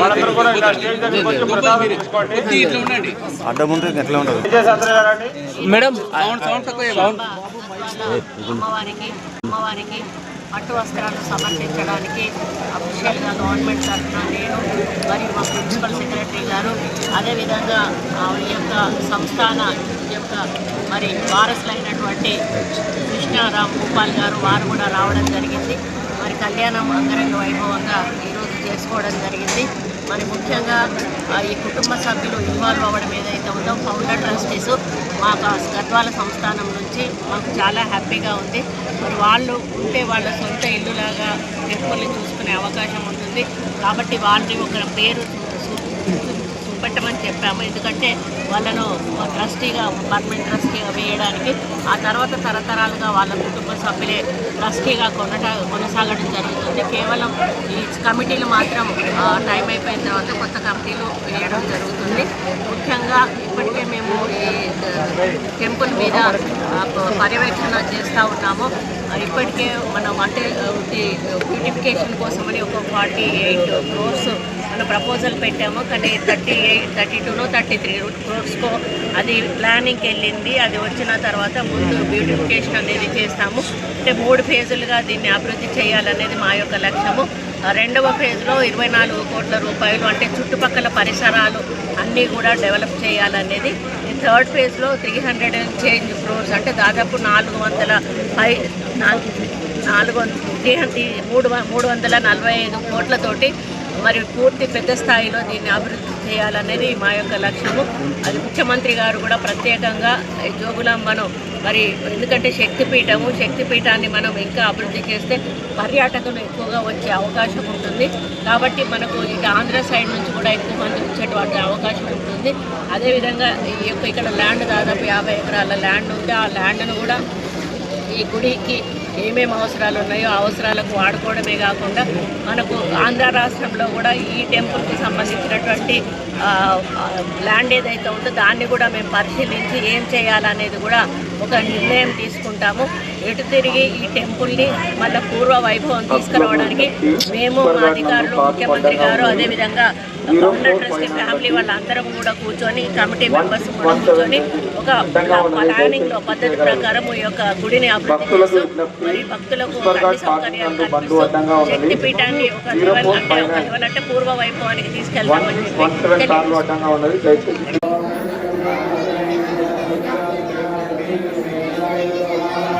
వాళ్ళందరూ కూడా ఇలా స్టేజ్ దగ్గరికి వచ్చి ప్రసాదం తీసుకోండి అడ్డం ఉంటే ఎట్లా ఉంటుంది విజయసాంద్ర గారండి మేడం సౌండ్ సౌండ్ తక్కువ సౌండ్ అమ్మవారికి అమ్మవారికి పట్టు వస్త్రాలు సమర్పించడానికి అఫీషియల్గా గవర్నమెంట్ తరఫున నేను మరియు మా ప్రిన్సిపల్ సెక్రటరీ గారు అదేవిధంగా ఆ ఈ యొక్క సంస్థాన యొక్క మరి వారసులైనటువంటి కృష్ణారాం గోపాల్ గారు వారు కూడా రావడం జరిగింది. మరి కళ్యాణం అంగరంగ వైభవంగా ఈరోజు చేసుకోవడం జరిగింది. మరి ముఖ్యంగా ఈ కుటుంబ సభ్యులు ఇన్వాల్వ్ అవ్వడం ఏదైతే ఉందో ఫౌండర్ ట్రస్టీస్ మాకు గద్వాల సంస్థానం నుంచి మాకు చాలా హ్యాపీగా ఉంది. మరి వాళ్ళు ఉంటే వాళ్ళ సొంత ఇల్లులాగా టెంపుల్ని చూసుకునే అవకాశం ఉంటుంది. కాబట్టి వాళ్ళని ఒక పేరు చేపట్టమని చెప్పాము. ఎందుకంటే వాళ్ళను ట్రస్టీగా పర్మనెంట్ ట్రస్టీగా వేయడానికి ఆ తర్వాత తరతరాలుగా వాళ్ళ కుటుంబ సభ్యులే ట్రస్టీగా కొనట కొనసాగడం జరుగుతుంది. కేవలం ఈ కమిటీలు మాత్రం టైం అయిపోయిన తర్వాత కొత్త కమిటీలు వేయడం జరుగుతుంది. ముఖ్యంగా ఇప్పటికే మేము ఈ టెంపుల్ మీద పర్యవేక్షణ చేస్తూ ఉన్నాము. ఇప్పటికే మనం అంటే బ్యూటిఫికేషన్ కోసమని ఒక ఫార్టీ ఎయిట్ క్రోర్స్ మన ప్రపోజల్ పెట్టాము. కానీ థర్టీ ఎయిట్ థర్టీ టూలో థర్టీ త్రీ క్రోర్స్కో అది ప్లానింగ్కి వెళ్ళింది. అది వచ్చిన తర్వాత ముందు బ్యూటిఫికేషన్ అనేది చేస్తాము. అంటే మూడు ఫేజులుగా దీన్ని అభివృద్ధి చేయాలనేది మా యొక్క లక్ష్యము. రెండవ ఫేజ్లో ఇరవై నాలుగు కోట్ల రూపాయలు అంటే చుట్టుపక్కల పరిసరాలు అన్నీ కూడా డెవలప్ చేయాలనేది. ఈ థర్డ్ ఫేజ్లో three hundred and change crores అంటే దాదాపు నాలుగు వందల పై నాలుగు నాలుగు వంద త్రీ హండ్రెడ్ మూడు మూడు వందల నలభై ఐదు కోట్లతోటి మరి పూర్తి పెద్ద స్థాయిలో దీన్ని అభివృద్ధి చేయాలనేది మా యొక్క లక్ష్యము. అది ముఖ్యమంత్రి గారు కూడా ప్రత్యేకంగా ఈ జోగులాంబను మరి ఎందుకంటే శక్తిపీఠము శక్తిపీఠాన్ని మనం ఇంకా అభివృద్ధి చేస్తే పర్యాటకులు ఎక్కువగా వచ్చే అవకాశం ఉంటుంది. కాబట్టి మనకు ఇక ఆంధ్ర సైడ్ నుంచి కూడా ఎక్కువ మంది వచ్చేటువంటి అవకాశం ఉంటుంది. అదేవిధంగా ఈ యొక్క ఇక్కడ ల్యాండ్ దాదాపు యాభై ఎకరాల ల్యాండ్ ఉంటే ఆ ల్యాండ్ను కూడా ఈ గుడికి ఏమేమి అవసరాలు ఉన్నాయో ఆ అవసరాలకు వాడుకోవడమే కాకుండా మనకు ఆంధ్ర రాష్ట్రంలో కూడా ఈ టెంపుల్కి సంబంధించినటువంటి ల్యాండ్ ఏదైతే ఉందో దాన్ని కూడా మేము పరిశీలించి ఏం చేయాలనేది కూడా ఒక నిర్ణయం తీసుకుంటాము. ఎటు తిరిగి ఈ టెంపుల్ని మళ్ళీ పూర్వ వైభవం తీసుకురావడానికి మేము మా అధికారులు ముఖ్యమంత్రి గారు అదేవిధంగా ఫౌండర్ ట్రస్టీ ఫ్యామిలీ వాళ్ళందరం కూడా కూర్చొని కమిటీ మెంబర్స్ కూడా కూర్చొని ఒక ప్లానింగ్లో పద్ధతి ప్రకారం ఈ యొక్క గుడిని అభివృద్ధి చేస్తూ. మరి భక్తులకు అన్ని సౌకర్యాలు కల్పిస్తూ. శక్తిపీఠాన్ని ఒక లెవెల్ అంటే ఒక లెవెల్ అంటే పూర్వ వైభవానికి తీసుకెళ్తామని చెప్పి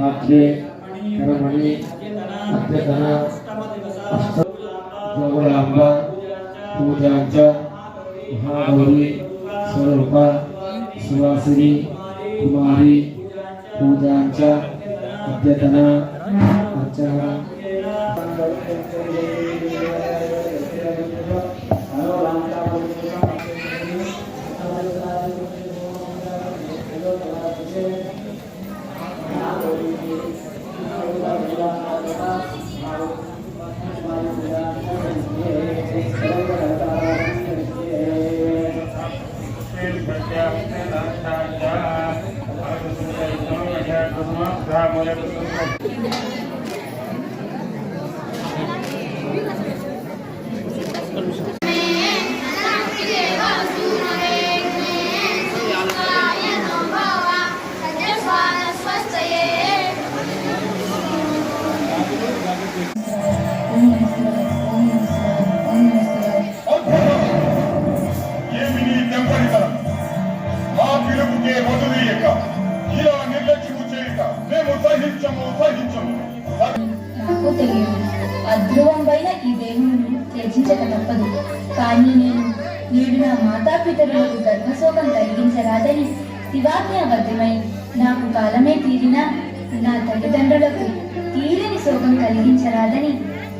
आपके कर्मणि आपके धना अष्टम दिवस जगदंबा पूजांचा, महागौरी, स्वरूपा, सुवासिनी, कुमारी, पूजांचा, अध्यतना अच्छा శివాజ్ఞాబద్ధమై నాకు కాలమే తీరినా నా తల్లిదండ్రులకు తీరని శోకం కలిగించరాదని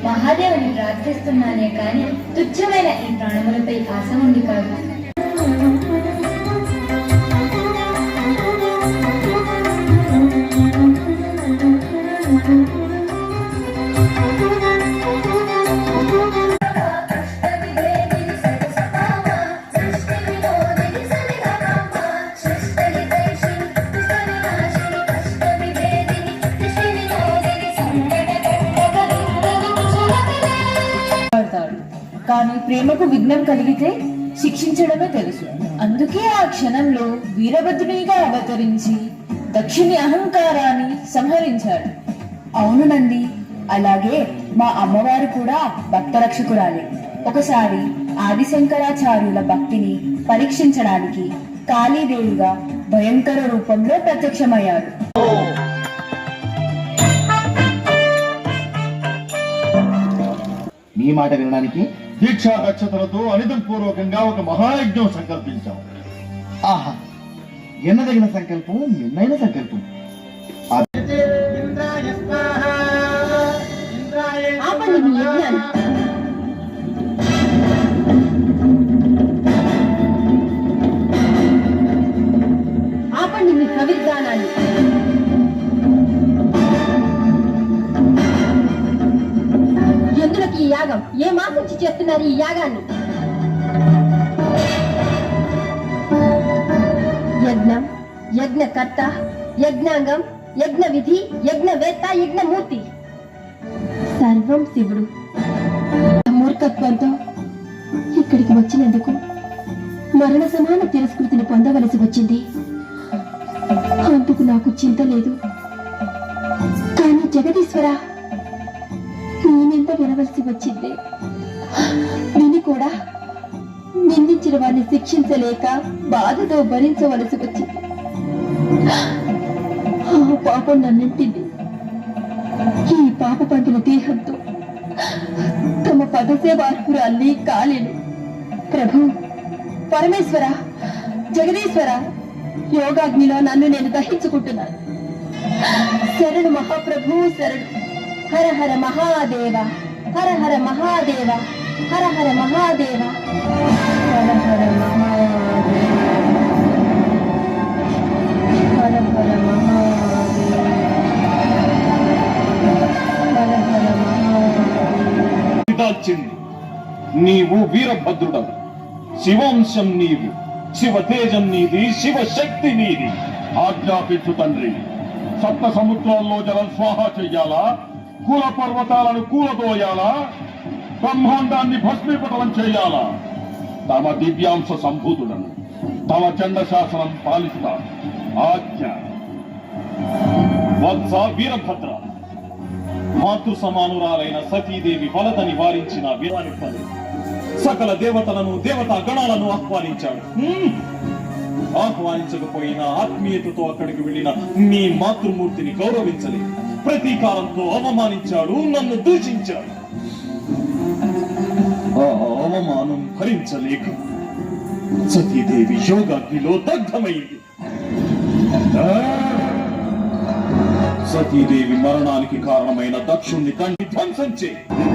మహాదేవుని ప్రార్థిస్తున్నానే కాని తుచ్చమైన ఈ ప్రాణములపై ఆశ ఉంది కాదు. ప్రేమకు విఘ్నం కలిగితే శిక్షించడమే తెలుసు. అందుకే ఆ క్షణంలో వీరభద్రునిగా అవతరించి దక్షిణి అహంకారాన్ని సంహరించాడు. అవును నంది అలాగే మా అమ్మవారు కూడా భక్తరక్షకురాలే. ఒకసారి ఆదిశంకరాచార్యుల భక్తిని పరీక్షించడానికి కాళీదేవిగా భయంకర రూపంలో ప్రత్యక్షమయ్యాడు. మీ మాట వినడానికి దీక్షా దక్షతలతో అనితం పూర్వకంగా ఒక మహాయజ్ఞం సంకల్పించాం. ఆహా ఎన్నదగిన సంకల్పం నిన్నైన సంకల్పం. ఆపండి మీ కవిజ్ఞానాన్ని యాగం ఏ మాసించి చేస్తున్నారు ఈ యాగాన్ని? యజ్ఞం యజ్ఞకర్త యజ్ఞాంగం యజ్ఞ విధి యజ్ఞవేత్త యజ్ఞమూర్తి. సర్వం శివుడు. మూర్ఖత్వంతో ఇక్కడికి వచ్చినందుకు మరణ సమాన తిరస్కృతిని పొందవలసి వచ్చింది. అందుకు నాకు చింత లేదు. కానీ జగదీశ్వరా నేనెంత వినవలసి వచ్చింది? విని కూడా నిందించిన వారిని శిక్షించలేక బాధతో భరించవలసి వచ్చింది. ఆ పాపం నన్నింటింది. ఈ పాప పంపిన దేహంతో తమ పదసేవార్పురాల్ని కాలేను. ప్రభు పరమేశ్వర జగదీశ్వర యోగాగ్నిలో నన్ను నేను దహించుకుంటున్నాను. శరణు మహాప్రభు శరణు. హర హర మహాదేవ హర హర మహాదేవ హర హర మహాదేవ. హర హర మహాదేవ హర హర మహాదేవ. హర హర మహాదేవ. నీవు వీరభద్రుడవు. శివాంశం నీవు శివ తేజం నీది శివ శక్తి నీది. ఆజ్ఞాపించు తండ్రి సప్త సముద్రాల్లో జలం స్వాహా చెయ్యాలా? కూల పర్వతాలను కూలదోయాలా? బ్రహ్మాండాన్ని భస్మీపటలం చేయాలా? తమ దివ్యాంశ సంభూతుడను తమ చండ శాసనం పాలిస్తా. ఆజ్ఞ. వత్స వీరభద్ర. మాతృ సమానురాలైన సతీదేవి వలత నివారించిన వీరాని సకల దేవతలను దేవతా గణాలను ఆహ్వానించాడు. ఆహ్వానించకపోయినా ఆత్మీయతతో అక్కడికి వెళ్ళిన నీ మాతృమూర్తిని గౌరవించలేదు ప్రతీకారంతో అవమానించాడు నన్ను దూషించాడు. ఆ అవమానం భరించలేక సతీదేవి యోగాగ్నిలో దగ్ధమైంది. సతీదేవి మరణానికి కారణమైన దక్షుణ్ణి తండ్రి ధ్వంసం చేయి.